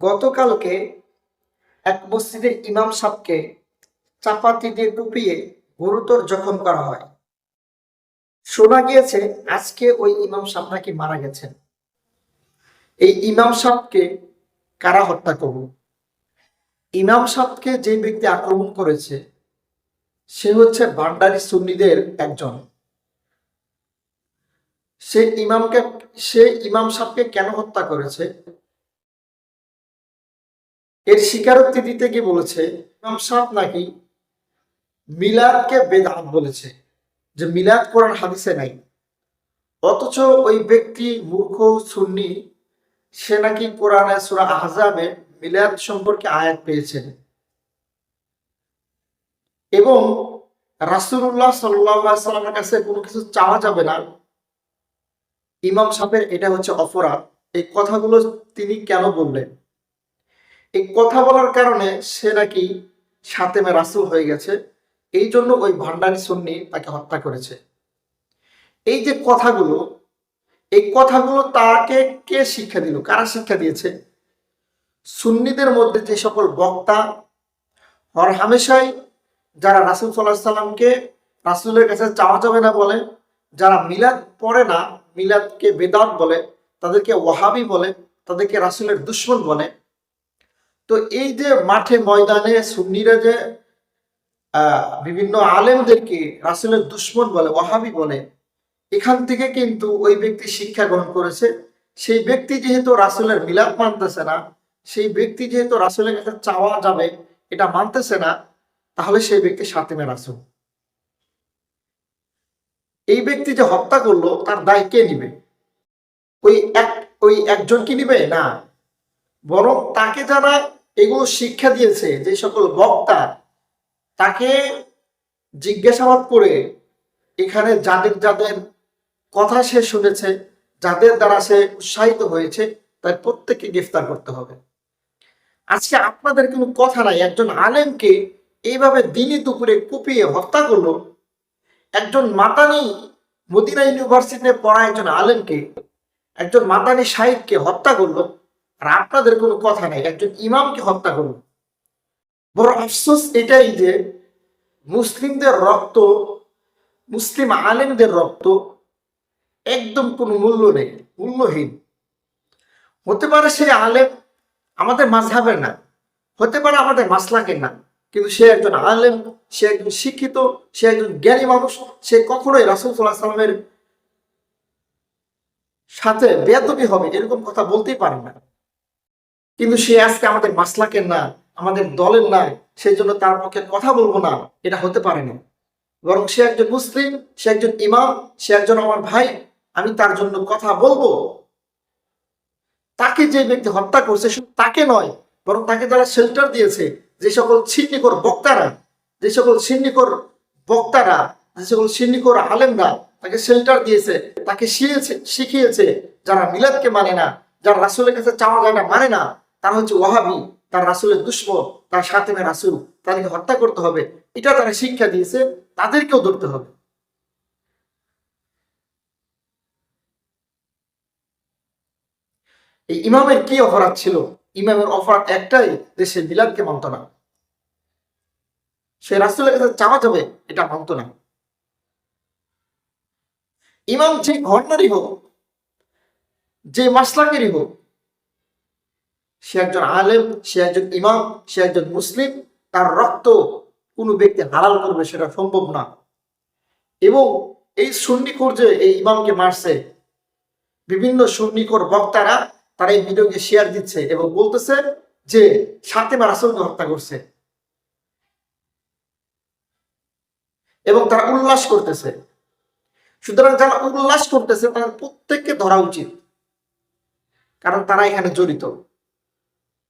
গতকালকে এক মসজিদের ইমাম সাহকে চাপাতি দিয়ে কুপিয়ে গুরুতর জখম করা হয়। শোনা গিয়েছে, আজকে ওই ইমাম সাহেব নাকি মারা গেছেন। এই ইমাম সাহেবকে কারা হত্যা করল? ইমাম সাহেবকে যে ব্যক্তি আক্রমণ করেছে, সে হচ্ছে বান্ডারি সুন্নিদের একজন। সে ইমামকে, সে ইমাম সাহেবকে কেন হত্যা করেছে? এর স্বীকারোক্তি দিতে গিয়ে বলেছে, ইমাম সাহেব নাকি মিলাদকে বেদাত বলেছে, যে মিলাদ কোরআন হাদিসে নাই। অথচ ওই ব্যক্তি মূর্খ সুন্নি, সে নাকি কোরআনে সুরা আহজাবে মিলাদ সম্পর্কে আয়াত পেয়েছেন এবং রাসুল্লাহ সাল্লামের কাছে কোনো কিছু চাওয়া যাবে না। ইমাম সাহেবের এটা হচ্ছে অপরাধ। এই কথাগুলো তিনি কেন বললেন? এই কথা বলার কারণে সে নাকি সাতেমে রাসুল হয়ে গেছে। এই জন্য ওই ভান্ডারি সুন্নি তাকে হত্যা করেছে। এই যে কথাগুলো, এই কথাগুলো তাকে কে শিক্ষা দিল? কারা শিক্ষা দিয়েছে? সুন্নিদের মধ্যে যে সকল বক্তা, হর হামেশাই যারা রাসুল সাল্লাহ সাল্লামকে রাসুলের কাছে চাওয়া যাবে না বলে, যারা মিলাদ পড়ে না, মিলাদকে বেদাত বলে, তাদেরকে ওয়াহাবি বলে, তাদেরকে রাসুলের দুশ্মন বলে তো এই যে মাঠে ময়দানে সুন্নিরা যে বিভিন্ন আলেমদেরকে রাসুলের দুশ্মন বলে, ওয়াহাবি বলে, এখান থেকে কিন্তু ওই ব্যক্তি শিক্ষা গ্রহণ করেছে। সেই ব্যক্তি যেহেতু রাসুলের মিলাদ মানতেছে না, সেই ব্যক্তি যেহেতু রাসুলের কাছে চাওয়া যাবে, এটা মানতেছে না, তাহলে সেই ব্যক্তি সাতিমে রাসুল। এই ব্যক্তি যে হত্যা করল, তার দায় কে নিবে? ওই এক, ওই একজন কি নিবে? না। বরং তাকে যারা এগুলো শিক্ষা দিয়েছে যে সকল বক্তা তাকে জিজ্ঞাসাবাদ করে এখানে যাদের যাদের কথা সে শুনেছে, যাদের দ্বারা সে উৎসাহিত হয়েছে তার প্রত্যেককে গ্রেফতার করতে হবে। আজকে আপনাদের কোনো কথা নাই, একজন আলেমকে এইভাবে দিনই দুপুরে কুপিয়ে হত্যা করল, একজন মাতানি মদিনা ইউনিভার্সিটিতে পড়া একজন আলেমকে, একজন মাতানি সাহিবকে হত্যা করল আর আপনাদের কোনো কথা নাই, একজন ইমামকে হত্যা করুন। বড় আফসোস এটাই যে মুসলিমদের রক্ত, মুসলিম আলেমদের রক্ত একদম কোনো মূল্য নেই, মূল্যহীন। হতে পারে সে আলেম আমাদের মাঝহাবের না, হতে পারে আমাদের মাসলাকের না, কিন্তু সে একজন আলেম, সে একজন শিক্ষিত, সে একজন জ্ঞানী মানুষ, সে কখনোই রাসুল সাল্লাহ সাল্লামের সাথে বেদবি হবে, এরকম কথা বলতেই পারে না। কিন্তু সে আজকে আমাদের মাসলাকের না আমাদের দলের না সেই জন্য তার পক্ষে কথা বলব না, এটা হতে পারে না। বরং সে একজন মুসলিম, সে একজন ইমাম, সে একজন আমার ভাই, আমি তার জন্য কথা বলব। তাকে যে ব্যক্তি হত্যা করছে তাকে নয়, বরং তাকে যারা শেল্টার দিয়েছে, যে সকল ছিন্নিকর বক্তারা, যে সকল ছিন্নিকর বক্তারা, যে সকল ছিন্নিকর আলেমরা তাকে শেল্টার দিয়েছে, তাকে শিখিয়েছে শিখিয়েছে, যারা মিলাদকে মানে না, যারা রাসুলের কাছে চাওয়া যায় না মানে না তারা হচ্ছে ওয়াহাবি, তার রাসুলের দুশ্মন, তার সাথে রাসুল, তাদেরকে হত্যা করতে হবে। এটা তারা শিক্ষা দিয়েছে, তাদেরকেও ধরতে হবে। এই ইমামের কি অপরাধ ছিল? ইমামের অপরাধ একটাই যে সে মিলাদকে মানত না। সে রাসুলের কাছে চাওয়া যাবে, এটা মানত না। ইমাম যে ঘটনারই হোক, যে মাসলাকেরই হোক সে একজন আলেম, সে একজন ইমাম, সে একজন মুসলিম, তার রক্ত কোনো ব্যক্তি হালাল করবে সেটা সম্ভব না। এবং এই সুন্নিকর যে এই ইমামকে মারছে, বিভিন্ন সুন্নিকর বক্তারা তারা এই ভিডিওকে শেয়ার দিচ্ছে এবং বলতেছে যে সাথে রাসুলকে হত্যা করছে। এবং তারা উল্লাস করতেছে। সুতরাং যারা উল্লাস করতেছে তাদের প্রত্যেককে ধরা উচিত। কারণ তারা এখানে জড়িত।